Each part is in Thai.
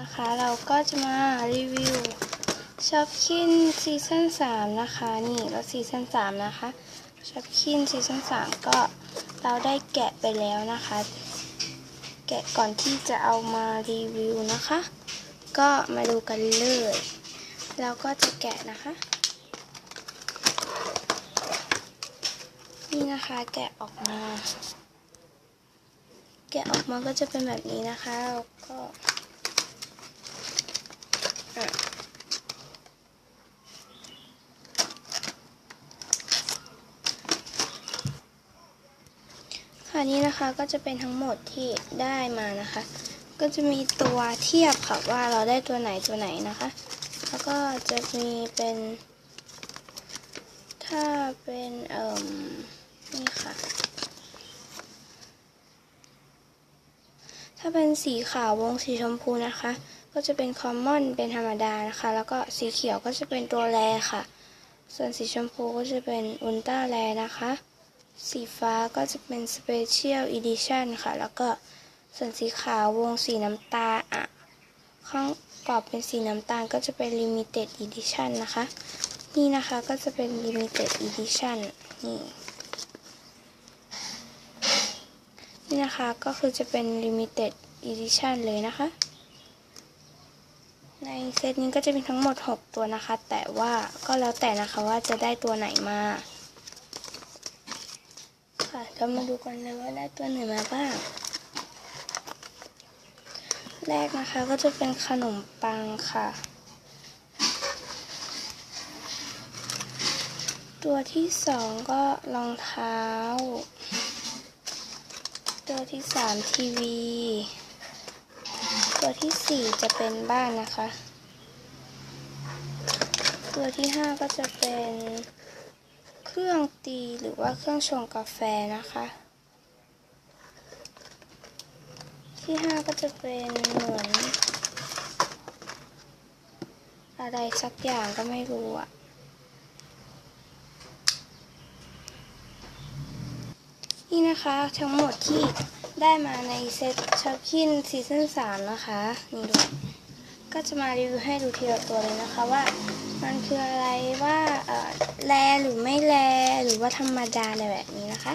นะคะ เราก็จะมารีวิวช็อปคินซีซั่น3นะคะ นี่แล้วซีซั่น3นะคะช็อปคินซีซั่น3ก็เราได้แกะไปแล้วนะคะ แกะก่อนที่จะเอามารีวิวนะคะ ก็มาดูกันเลย เราก็จะแกะนะคะ นี่นะคะแกะออกมา แกะออกมาก็จะเป็นแบบนี้นะคะแล้วก็ ค่ะนี่นะคะก็จะเป็นทั้งหมดที่ได้มานะคะ ก็จะมีตัวเทียบค่ะว่าเราได้ตัวไหนตัวไหนนะคะ แล้วก็จะมีเป็น ถ้าเป็นเอ่มนี่ค่ะถ้าเป็นสีขาววงสีชมพูนะคะ ก็จะเป็นคอมมอนเป็นธรรมดานะคะ แล้วก็สีเขียวก็จะเป็นตัวแรค่ะ ส่วนสีชมพูก็จะเป็นอุลตร้าแรนะคะ สีฟ้าก็จะเป็นสเปเชียลอีดิชันค่ะ แล้วก็ส่วนสีขาววงสีน้ำตาลอะข้างกรอบเป็นสีน้ำตาลก็จะเป็น limited edition นนะคะ นี่นะคะก็จะเป็น limited edition นี่นี่นะคะก็คือจะเป็น limited edition เลยนะคะ ในเซตนี้ก็จะมีทั้งหมด 6 ตัวนะคะ แต่ว่าก็แล้วแต่นะคะว่าจะได้ตัวไหนมา ค่ะเรามาดูกันเลยว่าได้ตัวไหนมาบ้าง แรกนะคะก็จะเป็นขนมปังค่ะ ตัวที่สองก็รองเท้า ตัวที่สามทีวี ตัวที่สี่จะเป็นบ้านนะคะ ตัวที่ห้าก็จะเป็นเครื่องตีหรือว่าเครื่องชงกาแฟนะคะ ที่ห้าก็จะเป็นเหมือน อะไรสักอย่างก็ไม่รู้อะนี่นะคะทั้งหมดที่ ได้มาในเซ็ตช็อปคินซีซั่น3นะคะนี่ดูก็จะมารีวิวให้ดูทีละตัวเลยนะคะว่ามันคืออะไรว่าเอ่อแรหรือไม่แรหรือว่าธรรมดาอะไรแบบนี้นะคะ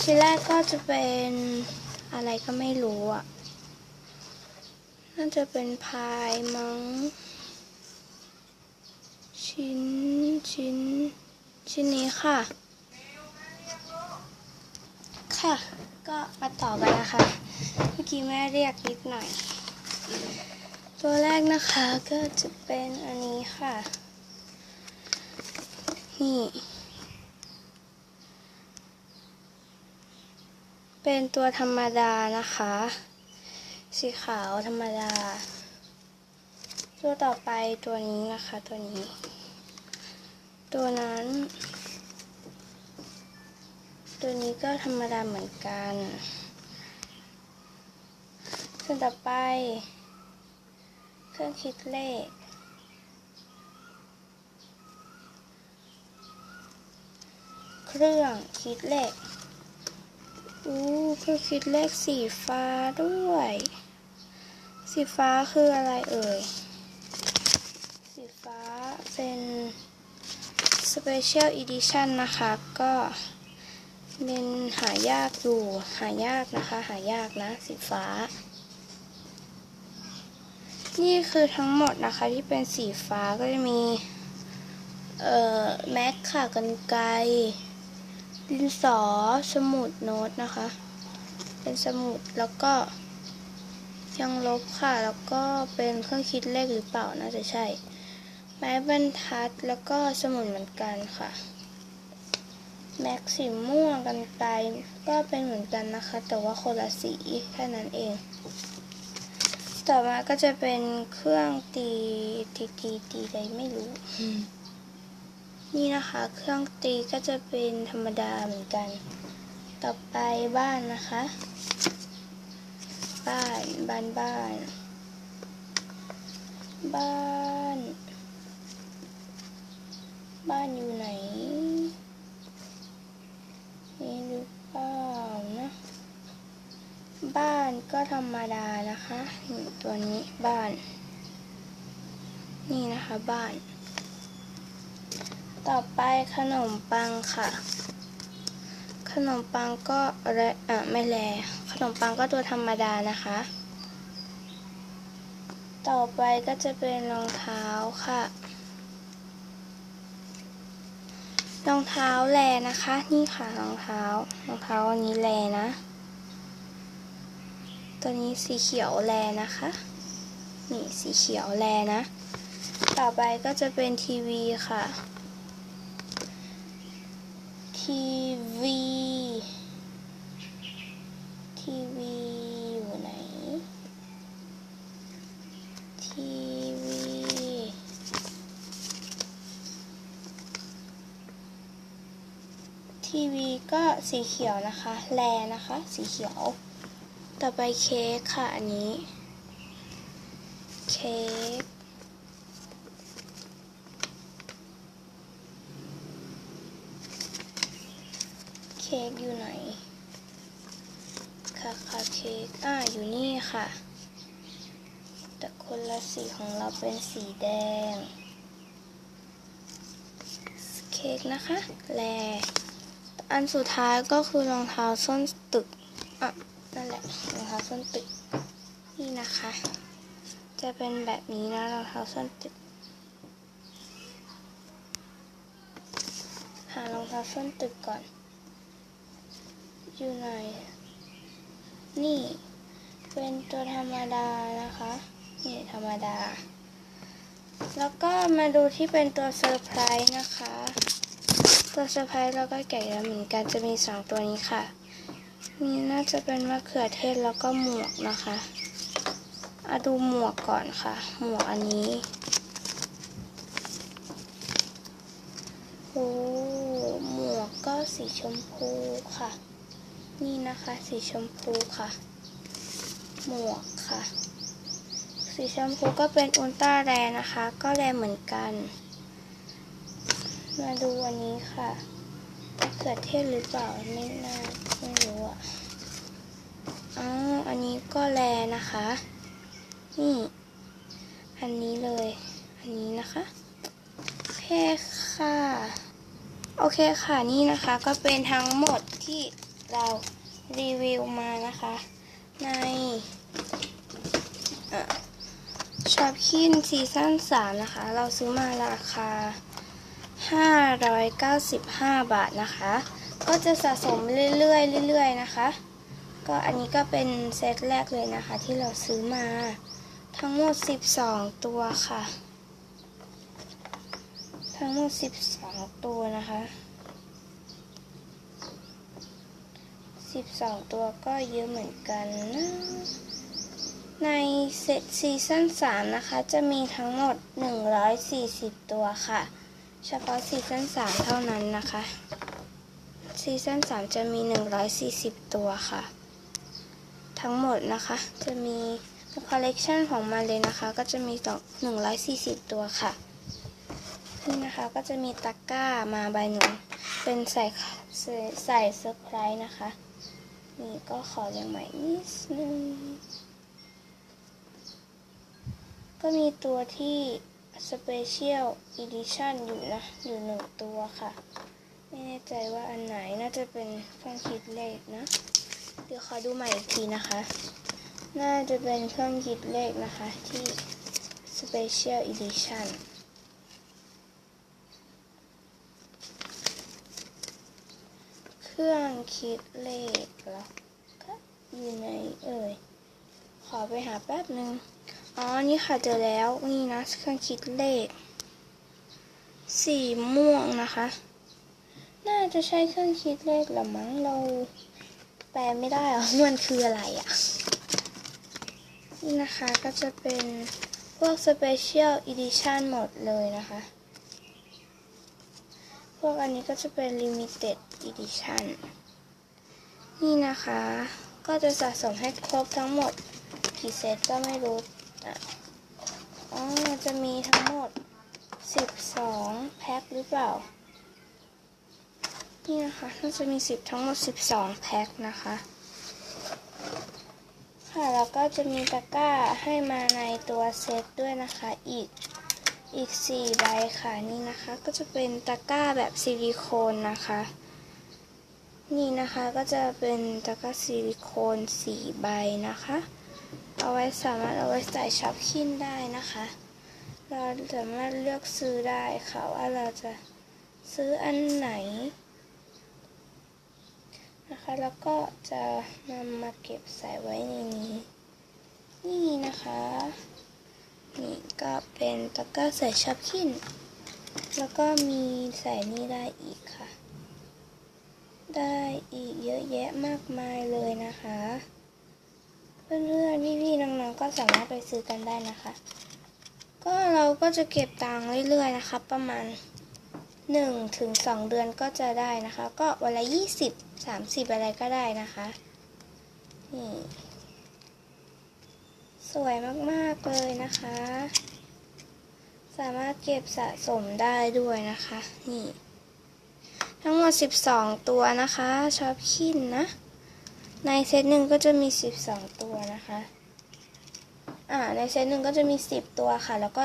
ชิ้นแรกก็จะเป็นอะไรก็ไม่รู้อะน่าจะเป็นพายมั้งชิ้นชิ้นชิ้นนี้ค่ะ ค่ะ ก็มาต่อกันนะคะ เมื่อกี้แม่เรียกนิดหน่อย ตัวแรกนะคะก็จะเป็นอันนี้ค่ะ นี่ เป็นตัวธรรมดานะคะ สีขาวธรรมดา ตัวต่อไปตัวนี้นะคะ ตัวนี้ ตัวนั้น ตัวนี้ก็ธรรมดาเหมือนกัน ส่วนต่อไป เครื่องคิดเลข เครื่องคิดเลขอู้เครื่องคิดเลขสีฟ้าด้วย สีฟ้าคืออะไรเอ่ย สีฟ้าเป็น Special Edition นะคะก็ เป็นหายากอยู่ หายากนะคะ หายากนะ สีฟ้า นี่คือทั้งหมดนะคะที่เป็นสีฟ้าก็จะมี เอ่อ แม็กค่ะกันไกรดินสอ สมุดโน้ตนะคะ เป็นสมุดแล้วก็ยังลบค่ะ แล้วก็เป็นเครื่องคิดเลขหรือเปล่าน่าจะใช่ ไม้บรรทัดแล้วก็สมุดเหมือนกันค่ะ แม็กสีม่วงกันไกรก็เป็นเหมือนกันนะคะ แต่ว่าคนละสีแค่นั้นเอง ต่อมาก็จะเป็นเครื่องตีตีตีตีอะไรไม่รู้ นี่นะคะ เครื่องตีก็จะเป็นธรรมดาเหมือนกัน ต่อไปบ้านนะคะ บ้านบ้านบ้าน บ้าน บ้านอยู่ไหน นี่ห รือเปล่านะบ้านก็ธรรมดานะคะนี่ตัวนี้บ้าน นี่นะคะบ้าน ต่อไปขนมปังค่ะ ขนมปังก็แรอะไม่แลขนมปังก็ตัวธรรมดานะคะ ต่อไปก็จะเป็นรองเท้าค่ะรองเท้าแลนะคะ นี่ค่ะรองเท้ารองเท้าอันนี้แลนะ ตัวนี้สีเขียวแลนะคะ นี่สีเขียวแลนะ ต่อไปก็จะเป็นทีวีค่ะ ทีวี ทีวีอยู่ไหน ทีวี ทีวีก็สีเขียวนะคะ แลนะคะ สีเขียว ต่อไปเค้กค่ะ อันนี้ เค้กเค้กอยู่ไหนค่ะค่ะเค้กอ่าอยู่นี่ค่ะ แต่คนละสีของเราเป็นสีแดง เค้กนะคะ แล อันสุดท้ายก็คือรองเท้าส้นตึกอะ นั่นแหละรองเท้าส้นตึก นี่นะคะ จะเป็นแบบนี้นะรองเท้าส้นตึก หารองเท้าส้นตึกก่อน อยู่ไหน นี่ เป็นตัวธรรมดานะคะ นี่ธรรมดา แล้วก็มาดูที่เป็นตัวเซอร์ไพรส์นะคะ ตัวเซอร์ไพรส์เราก็แกะแล้วเหมือนกันจะมีสองตัวนี้ค่ะ นี่น่าจะเป็นมะเขือเทศแล้วก็หมวกนะคะอะดูหมวกก่อนค่ะ หมวกอันนี้โอ้หมวกก็สีชมพูค่ะ นี่นะคะสีชมพูค่ะ หมวกค่ะ สีชมพูก็เป็นอุลตร้าแรนะคะ ก็แรเหมือนกัน มาดูอันนี้ค่ะ เขือเทศหรือเปล่าไม่น่าไม่รู้อะอ๋ออันนี้ก็แรนะคะ นี่ อันนี้เลย อันนี้นะคะโอเคค่ะ โอเคค่ะนี่นะคะก็เป็นทั้งหมดที่เรารีวิวมานะคะ ในช็อปคินซีซั่น3นะคะ เราซื้อมาราคา 595 บาทนะคะ ก็จะสะสมเรื่อยๆเรื่อยๆนะคะ ก็อันนี้ก็เป็นเซตแรกเลยนะคะ ที่เราซื้อมา ทั้งหมด 12 ตัวค่ะ ทั้งหมด 12 ตัวนะคะ 12 ตัวก็เยอะเหมือนกันนะในเซตซีซั่น3นะคะ จะมีทั้งหมด 140 ตัวค่ะ เฉพาะซีซั่น3เท่านั้นนะคะ ซีซั่น3จะมี 140 ตัวค่ะ ทั้งหมดนะคะ จะมีคอลเลกชันของมันเลยนะคะ ก็จะมีต่อ140 ตัวค่ะ นี่นะคะก็จะมีตะกร้ามาใบหนึ่ง เป็นใส่ใส่ใส่เซอร์ไพรส์นะคะ นี่ก็ขอเรียงใหม่นิดนึง ก็มีตัวที่ Special Edition อยู่นะ อยู่หนึ่งตัวค่ะ ไม่แน่ใจว่าอันไหนน่าจะเป็นเครื่องคิดเลขนะ เดี๋ยวขอดูใหม่อีกทีนะคะ น่าจะเป็นเครื่องคิดเลขนะคะที่ Special Edition เครื่องคิดเลขแล้วก็อยู่ในเอ่ย ขอไปหาแป๊บหนึ่ง อ๋อ นี่ค่ะเจอแล้ว นี่นะเครื่องคิดเลข สีม่วงนะคะ น่าจะใช้เครื่องคิดเลขละมั้งเรา แปลไม่ได้อะมันคืออะไรอะนี่นะคะก็จะเป็นพวก Special Edition หมดเลยนะคะ พวกอันนี้ก็จะเป็น Limited Edition นี่นะคะ ก็จะสะสมให้ครบทั้งหมดกี่เซตก็ไม่รู้ อ๋อจะมีทั้งหมด 12 แพ็คหรือเปล่า นี่นะคะน่าจะมี 10 ทั้งหมด 12 แพ็คนะคะ ค่ะ แล้วก็จะมีตะกร้าให้มาในตัวเซตด้วยนะคะ อีก อีกสี่ใบค่ะ นี่นะคะ ก็จะเป็นตะกร้าแบบซิลิโคนนะคะ นี่นะคะ ก็จะเป็นตะกร้าซิลิโคนสี่ใบนะคะ เอาไว้สามารถเอาไว้ใส่ช็อปคินได้นะคะ เราสามารถเลือกซื้อได้ค่ะว่าเราจะซื้ออันไหนนะคะแล้วก็จะนำมาเก็บใส่ไว้ในนี้ นี่นะคะนี่ก็เป็นตะกร้าใส่ช็อปคินแล้วก็มีใส่นี่ได้อีกค่ะ ได้อีกเยอะแยะมากมายเลยนะคะ เพื่อนๆพี่ๆน้องๆ ก็สามารถไปซื้อกันได้นะคะ ก็เราก็จะเก็บตังค์เรื่อยๆนะคะ ประมาณ1ถึง2เดือนก็จะได้นะคะ ก็วันละ20 30 อะไรก็ได้นะคะนี่สวยมากๆเลยนะคะ สามารถเก็บสะสมได้ด้วยนะคะ นี่ ทั้งหมด 12 ตัวนะคะชอบคินนะ ในเซตหนึ่งก็จะมี 12 ตัวนะคะ อ่าในเซตหนึ่งก็จะมี 10 ตัวค่ะ แล้วก็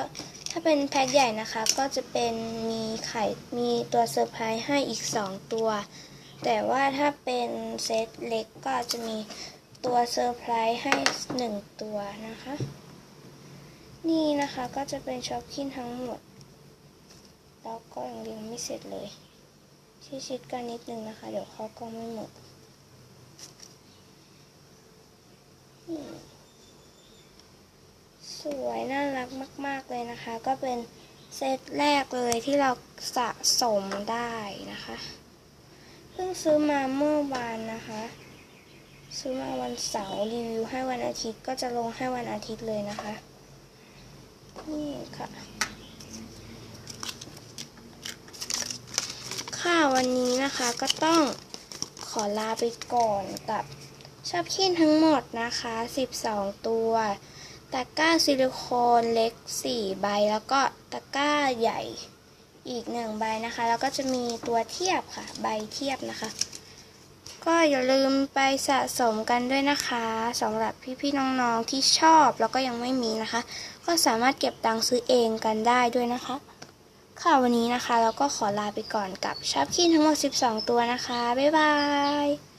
ถ้าเป็นแพ็คใหญ่นะคะ ก็จะเป็นมีไข่มีตัวเซอร์ไพรส์ให้อีก 2 ตัว แต่ว่าถ้าเป็นเซตเล็กก็จะมีตัวเซอร์ไพรส์ให้ 1 ตัวนะคะ นี่นะคะก็จะเป็นช็อปคินทั้งหมด แล้วก็ยังเรียงไม่เสร็จเลยชิดๆกันนิดนึงนะคะ เดี๋ยวเขากล้องไม่หมดนี่ สวยน่ารักมาก ๆ เลยนะคะ ก็เป็นเซตแรกเลยที่เราสะสมได้นะคะ เพิ่งซื้อมาเมื่อวานนะคะ ซื้อมาวันเสาร์รีวิวให้วันอาทิตย์ก็จะลงให้วันอาทิตย์เลยนะคะ นี่ค่ะ ค่ะวันนี้นะคะก็ต้องขอลาไปก่อนกับชอบคินทั้งหมดนะคะ 12 ตัว ตะกร้าซิลิโคนเล็ก 4 ใบ แล้วก็ตะกร้าใหญ่อีก 1 ใบนะคะ แล้วก็จะมีตัวเทียบค่ะ ใบเทียบนะคะ ก็อย่าลืมไปสะสมกันด้วยนะคะสำหรับพี่ๆน้องๆที่ชอบแล้วก็ยังไม่มีนะคะ ก็สามารถเก็บตังค์ซื้อเองกันได้ด้วยนะคะ ค่ะวันนี้นะคะเราก็ขอลาไปก่อนกับชับคินทั้งหมด 12 ตัวนะคะ บ๊ายบาย